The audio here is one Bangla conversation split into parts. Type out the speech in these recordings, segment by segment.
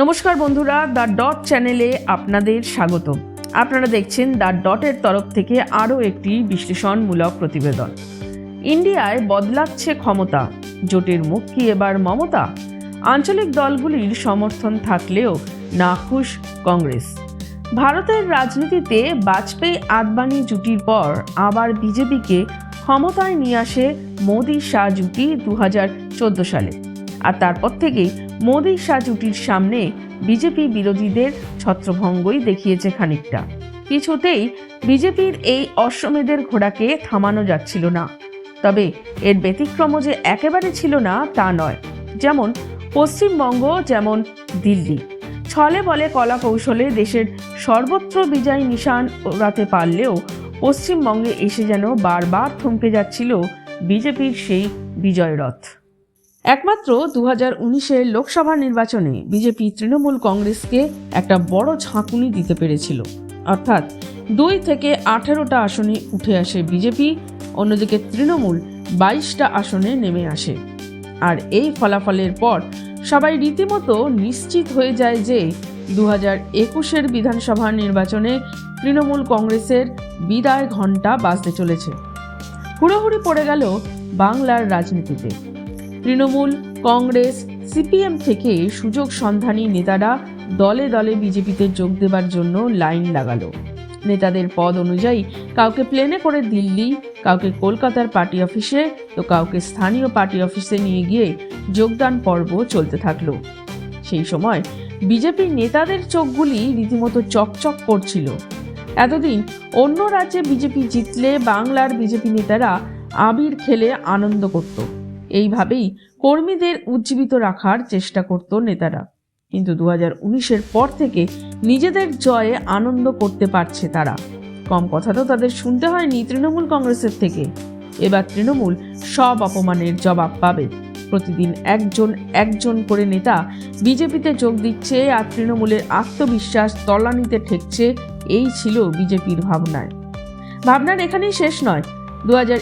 নমস্কার বন্ধুরা, দ্য ডট চ্যানেলে আপনাদের স্বাগত আপনারা দেখছেন দ্য ডটের তরফ থেকে আরও একটি বিশ্লেষণমূলক প্রতিবেদন। ইন্ডিয়ায় বদলাচ্ছে ক্ষমতা, জোটের মুখ কি এবার মমতা? আঞ্চলিক দলগুলির সমর্থন থাকলেও নাখুশ কংগ্রেস। ভারতের রাজনীতিতে বাজপেয়ী আদবানি জুটির পর আবার বিজেপিকে ক্ষমতায় নিয়ে আসে মোদী শাহ জুটি দু হাজার চোদ্দ সালে। আর তারপর থেকেই মোদী শাহ জুটির সামনে বিজেপি বিরোধীদের ছত্রভঙ্গই দেখিয়েছে খানিকটা। কিছুতেই বিজেপির এই অশ্বমেধের ঘোড়াকে থামানো যাচ্ছিল না। তবে এর ব্যতিক্রম যে একেবারে ছিল না, তা নয়। যেমন পশ্চিমবঙ্গ, যেমন দিল্লি। ছলে বলে কলা কৌশলে দেশের সর্বত্র বিজয় নিশান ওড়াতে পারলেও পশ্চিমবঙ্গে এসে যেন বারবার থমকে যাচ্ছিল বিজেপির সেই বিজয় রথ একমাত্র দু হাজার উনিশের লোকসভা নির্বাচনে বিজেপি তৃণমূল কংগ্রেসকে একটা বড় ঝাঁকুনি দিতে পেরেছিল। অর্থাৎ দুই থেকে আঠেরোটা আসনে উঠে আসে বিজেপি, অন্যদিকে তৃণমূল বাইশটা আসনে নেমে আসে। আর এই ফলাফলের পর সবাই রীতিমতো নিশ্চিত হয়ে যায় যে দু হাজার একুশের বিধানসভা নির্বাচনে তৃণমূল কংগ্রেসের বিদায় ঘণ্টা বাজতে চলেছে। হুড়োহুড়ি পড়ে গেল বাংলার রাজনীতিতে। তৃণমূল, কংগ্রেস, সিপিএম থেকে সুযোগ সন্ধানী নেতারা দলে দলে বিজেপিতে যোগ দেবার জন্য লাইন লাগালো। নেতাদের পদ অনুযায়ী কাউকে প্লেনে করে দিল্লি, কাউকে কলকাতার পার্টি অফিসে তো কাউকে স্থানীয় পার্টি অফিসে নিয়ে গিয়ে যোগদান পর্ব চলতে থাকল। সেই সময় বিজেপির নেতাদের চোখগুলি রীতিমতো চকচক করছিল। এতদিন অন্য রাজ্যে বিজেপি জিতলে বাংলার বিজেপি নেতারা আবির খেলে আনন্দ করত। এইভাবেই কর্মীদের উজ্জীবিত রাখার চেষ্টা করত নেতারা। কিন্তু দু হাজার উনিশের পর থেকে নিজেদের জয়ে আনন্দ করতে পারছে তারা। কম কথা তো তাদের শুনতে হয়নি তৃণমূল কংগ্রেসের থেকে। এবার তৃণমূল সব অপমানের জবাব পাবে। প্রতিদিন একজন একজন করে নেতা বিজেপিতে যোগ দিচ্ছে আর তৃণমূলের আত্মবিশ্বাস তলানিতে ঠেকছে, এই ছিল বিজেপির ভাবনায়। ভাবনার এখানেই শেষ নয়। দু হাজার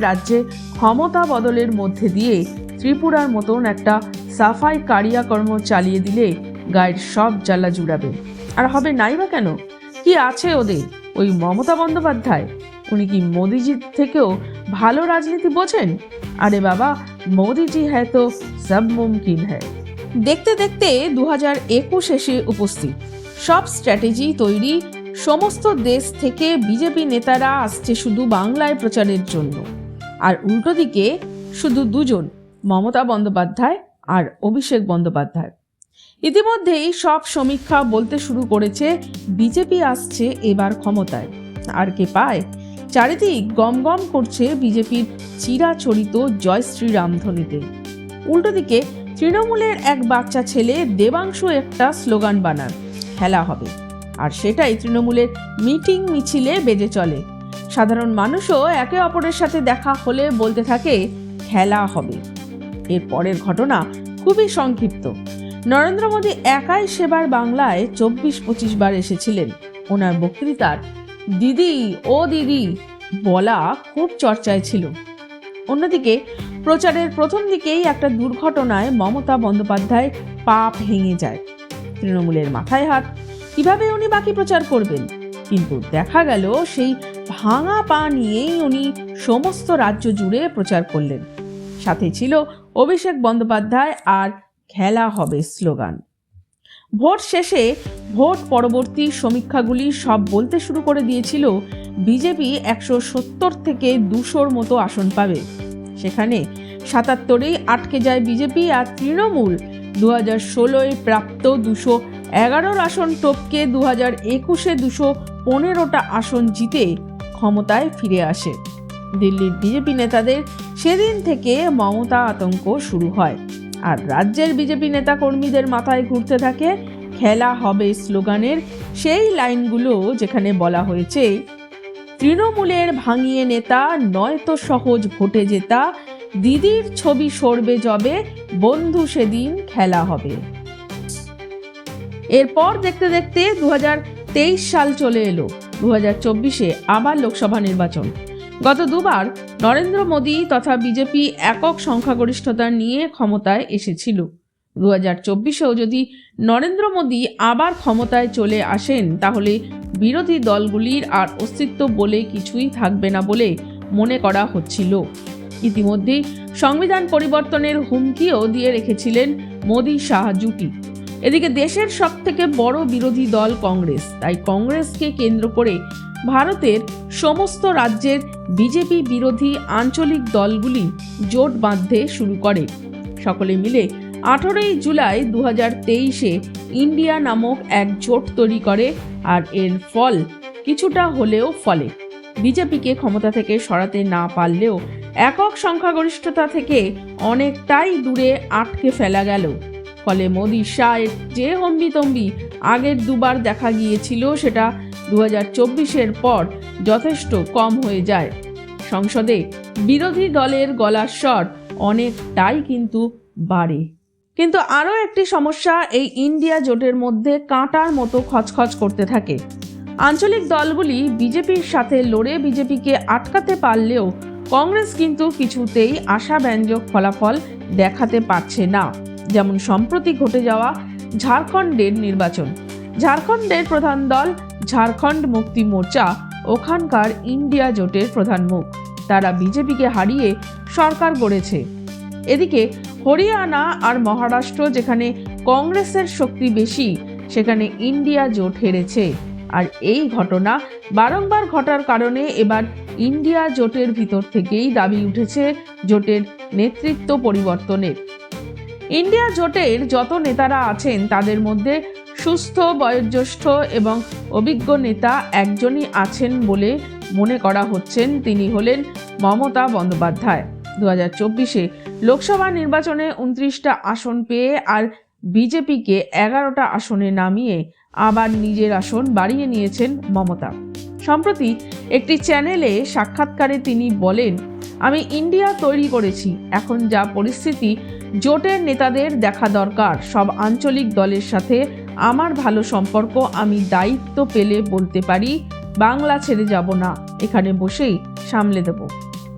রাজ্যে ক্ষমতা বদলের মধ্যে দিয়ে ত্রিপুরার মতন একটা সাফাই কারিয়াকর্ম চালিয়ে দিলে গায়ের সব জ্বালা জুড়াবে। আর হবে নাই বা কেন? কি আছে ওদের? ওই মমতা বন্দ্যোপাধ্যায়? উনি কি মোদিজির থেকেও ভালো রাজনীতি বোঝেন? আরে বাবা, মোদিজি হ্যায় তো সব মুমকিন হ্যায়। দেখতে দেখতে দু হাজার একুশ এসে উপস্থিত। সব স্ট্র্যাটেজি তৈরি সমস্ত দেশ থেকে বিজেপি নেতারা আসছে শুধু বাংলায় প্রচারের জন্য। আর উল্টো দিকে শুধু দুজন, মমতা বন্দ্যোপাধ্যায় আর অভিষেক বন্দ্যোপাধ্যায়। ইতিমধ্যেই সব সমীক্ষা বলতে শুরু করেছে, বিজেপি আসছে এবার ক্ষমতায়। আর কে পায়? চারিদিক গম গম করছে বিজেপির চিরাচরিত জয় শ্রীরাম ধ্বনিতে। উল্টো দিকে তৃণমূলের এক বাচ্চা ছেলে দেবাংশু একটা স্লোগান বানান, খেলা হবে। আর সেটাই তৃণমূলের মিটিং মিছিলে বেজে চলে। সাধারণ মানুষও একে অপরের সাথে দেখা হলে বলতে থাকে, খেলা হবে। এর পরের ঘটনা খুবই সংক্ষিপ্ত। নরেন্দ্র মোদী একাই সেবার বাংলায় চব্বিশ পঁচিশ বার এসেছিলেন। ওনার বক্তৃতার, দিদি, ও দিদি, বলা খুব চর্চায় ছিল। অন্যদিকে, প্রচারের প্রথম দিকেই একটা দুর্ঘটনায় মমতা বন্দ্যোপাধ্যায় পা ভেঙে যায়। তৃণমূলের মাথায় হাত কীভাবে উনি বাকি প্রচার করবেন? কিন্তু দেখা গেল সেই ভাঙা পা নিয়েই উনি সমস্ত রাজ্য জুড়ে প্রচার করলেন। সাথে ছিল অভিষেক বন্দ্যোপাধ্যায় আর খেলা হবে স্লোগান। ভোট শেষে ভোট পরবর্তী সমীক্ষাগুলি সব বলতে শুরু করে দিয়েছিল বিজেপি একশো সত্তর থেকে দুশোর মতো আসন পাবে। সেখানে সাতাত্তরেই আটকে যায় বিজেপি আর তৃণমূল। দু হাজার ষোলোয় প্রাপ্ত দুশো এগারোর আসন টপকে দু হাজার একুশে দুশো পনেরোটা আসন জিতে ক্ষমতায় ফিরে আসে। দিল্লির বিজেপি নেতাদের সেদিন থেকে মমতা আতঙ্ক শুরু হয়। আর রাজ্যের বিজেপি নেতা কর্মীদের মাথায় ঘুরতে থাকে, খেলা হবে স্লোগানের সেই লাইনগুলো যেখানে বলা হয়েছে, তৃণমূলের ভাঙিয়ে নেতা নয়তো সহজ ভোটে জেতা, দিদির ছবি সরবে যবে, বন্ধু সেদিন খেলা হবে। এরপর দেখতে দেখতে দু তেইশ সাল চলে এলো। দু হাজার চব্বিশে আবার লোকসভা নির্বাচন। গত দুবার নরেন্দ্র মোদী তথা বিজেপি একক সংখ্যাগরিষ্ঠতা নিয়ে ক্ষমতায় এসেছিল। দু হাজার চব্বিশেও যদি নরেন্দ্র মোদী আবার ক্ষমতায় চলে আসেন, তাহলে বিরোধী দলগুলির আর অস্তিত্ব বলে কিছুই থাকবে না বলে মনে করা হচ্ছিল। ইতিমধ্যেই সংবিধান পরিবর্তনের হুমকিও দিয়ে রেখেছিলেন মোদী শাহ জুটি। এদিকে দেশের সব থেকে বড় বিরোধী দল কংগ্রেস। তাই কংগ্রেসকে কেন্দ্র করে ভারতের সমস্ত রাজ্যের বিজেপি বিরোধী আঞ্চলিক দলগুলি জোট বাঁধতে শুরু করে। সকলে মিলে আঠেরোই জুলাই দু তেইশে ইন্ডিয়া নামক এক জোট তৈরি করে আর এর ফল কিছুটা হলেও ফলে। বিজেপিকে ক্ষমতা থেকে সরাতে না পারলেও একক সংখ্যাগরিষ্ঠতা থেকে অনেকটাই দূরে আটকে ফেলা গেল। ফলে মোদি শাহের যে হম্বিতম্বি আগের দুবার দেখা গিয়েছিল সেটা দু হাজার চব্বিশের পর যথেষ্ট কম হয়ে যায়। সংসদে বিরোধী দলের গলার স্বর অনেকটাই কিন্তু বাড়ে। কিন্তু আরও একটি সমস্যা এই ইন্ডিয়া জোটের মধ্যে কাঁটার মতো খচখচ করতে থাকে। আঞ্চলিক দলগুলি বিজেপির সাথে লড়ে বিজেপিকে আটকাতে পারলেও কংগ্রেস কিন্তু কিছুতেই আশাব্যঞ্জক ফলাফল দেখাতে পারছে না। যেমন সম্প্রতি ঘটে যাওয়া ঝাড়খণ্ডের নির্বাচন। ঝাড়খণ্ডের প্রধান দল ঝাড়খণ্ড মুক্তি মোর্চা ওখানকার ইন্ডিয়া জোটের প্রধান মুখ। তারা বিজেপিকে হারিয়ে সরকার গড়েছে। এদিকে হরিয়ানা আর মহারাষ্ট্র যেখানে কংগ্রেসের শক্তি বেশি, সেখানে ইন্ডিয়া জোট হেরেছে। আর এই ঘটনা বারংবার ঘটার কারণে এবার ইন্ডিয়া জোটের ভিতর থেকেই দাবি উঠেছে জোটের নেতৃত্ব পরিবর্তনের। ইন্ডিয়া জোটের যত নেতারা আছেন, তাদের মধ্যে সুস্থ, বয়োজ্যেষ্ঠ এবং অভিজ্ঞ নেতা একজনই আছেন বলে মনে করা হচ্ছেন। তিনি হলেন মমতা বন্দ্যোপাধ্যায়। দু হাজার চব্বিশে লোকসভা নির্বাচনে উনত্রিশটা আসন পেয়ে আর বিজেপিকে এগারোটা আসনে নামিয়ে আবার নিজের আসন বাড়িয়ে নিয়েছেন মমতা। সম্প্রতি একটি চ্যানেলে সাক্ষাৎকারে তিনি বলেন, আমি ইন্ডিয়া তৈরি করেছি। এখন যা পরিস্থিতি জোটের নেতাদের দেখা দরকার। সব আঞ্চলিক দলের সাথে আমার ভালো সম্পর্ক, আমি দায়িত্ব পেলে বলতে পারি, বাংলা ছেড়ে যাব না। এখানে বসেই সামলে দেব।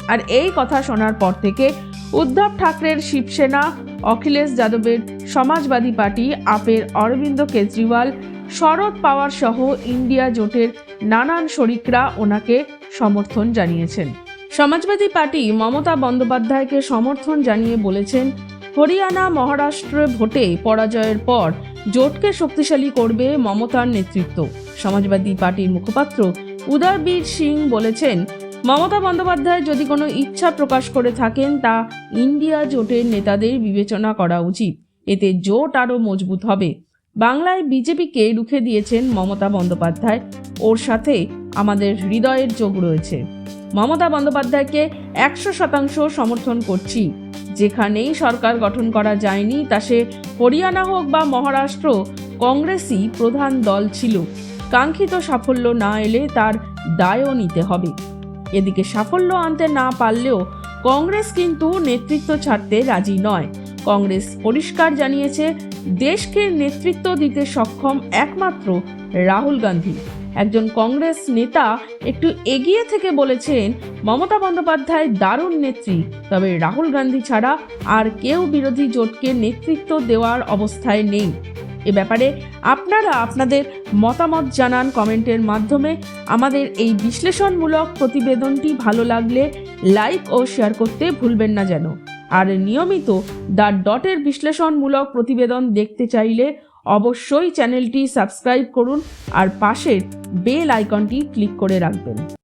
আর এই কথা শোনার পর থেকে উদ্ধব ঠাকরের শিবসেনা, অখিলেশ যাদবের সমাজবাদী পার্টি, আপের অরবিন্দ কেজরিওয়াল শরদ পাওয়ার সহ ইন্ডিয়া জোটের নানান শরিকরা ওনাকে সমর্থন জানিয়েছেন। সমাজবাদী পার্টি মমতা বন্দ্যোপাধ্যায়কে সমর্থন জানিয়ে বলেছেন হরিয়ানা, মহারাষ্ট্র ভোটে পরাজয়ের পর জোটকে শক্তিশালী করবে মমতার নেতৃত্ব। সমাজবাদী পার্টির মুখপাত্র উদয়বীর সিং বলেছেন, মমতা বন্দ্যোপাধ্যায় যদি কোনো ইচ্ছা প্রকাশ করে থাকেন, তা ইন্ডিয়া জোটের নেতাদের বিবেচনা করা উচিত। এতে জোট আরও মজবুত হবে। বাংলায় বিজেপিকে রুখে দিয়েছেন মমতা বন্দ্যোপাধ্যায়। ওর সাথে আমাদের হৃদয়ের যোগ রয়েছে। মমতা বন্দ্যোপাধ্যায়কে একশো শতাংশ সমর্থন করছি। যেখানেই সরকার গঠন করা যায়নি, তা সে হরিয়ানা হোক বা মহারাষ্ট্র, কংগ্রেসই প্রধান দল ছিল। কাঙ্ক্ষিত সাফল্য না এলে তার দায়ও নিতে হবে। এদিকে সাফল্য আনতে না পারলেও কংগ্রেস কিন্তু নেতৃত্ব ছাড়তে রাজি নয়। কংগ্রেস পরিষ্কার জানিয়েছে, দেশকে নেতৃত্ব দিতে সক্ষম একমাত্র রাহুল গান্ধী। একজন কংগ্রেস নেতা একটু এগিয়ে থেকে বলেছেন, মমতা বন্দ্যোপাধ্যায় দারুণ নেত্রী, তবে রাহুল গান্ধী ছাড়া আর কেউ বিরোধী জোটকে নেতৃত্ব দেওয়ার অবস্থায় নেই। এ ব্যাপারে আপনারা আপনাদের মতামত জানান কমেন্টের মাধ্যমে। আমাদের এই বিশ্লেষণমূলক প্রতিবেদনটি ভালো লাগলে লাইক ও শেয়ার করতে ভুলবেন না যেন। আর নিয়মিত দ্য ডটের বিশ্লেষণমূলক প্রতিবেদন দেখতে চাইলে অবশ্যই চ্যানেলটি সাবস্ক্রাইব করুন আর পাশের বেল আইকনটি ক্লিক করে রাখবেন।